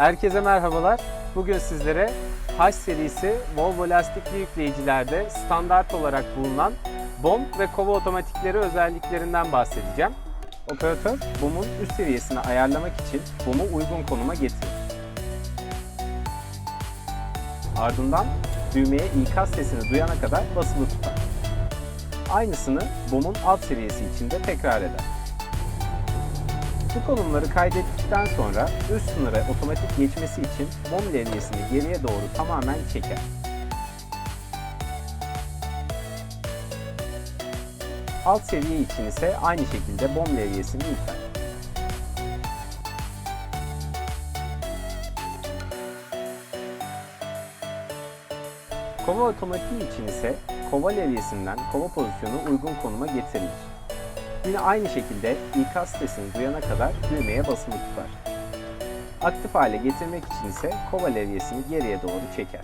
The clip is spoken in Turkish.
Herkese merhabalar. Bugün sizlere H serisi Volvo lastikli yükleyicilerde standart olarak bulunan BOM ve kova otomatikleri özelliklerinden bahsedeceğim. Operatör BOM'un üst seviyesini ayarlamak için BOM'u uygun konuma getirir. Ardından düğmeye ikaz sesini duyana kadar basılı tutar. Aynısını BOM'un alt seviyesi için de tekrar eder. Bu konumları kaydettikten sonra üst sınıra otomatik geçmesi için mum levyesini geriye doğru tamamen çeker. Alt seviye için ise aynı şekilde bom levyesini iter. Kova otomatiği için ise kova levyesinden kova pozisyonu uygun konuma getirilir. Yine aynı şekilde ikaz sesini duyana kadar düğmeye basılı tutar. Aktif hale getirmek için ise kova levyesini geriye doğru çeker.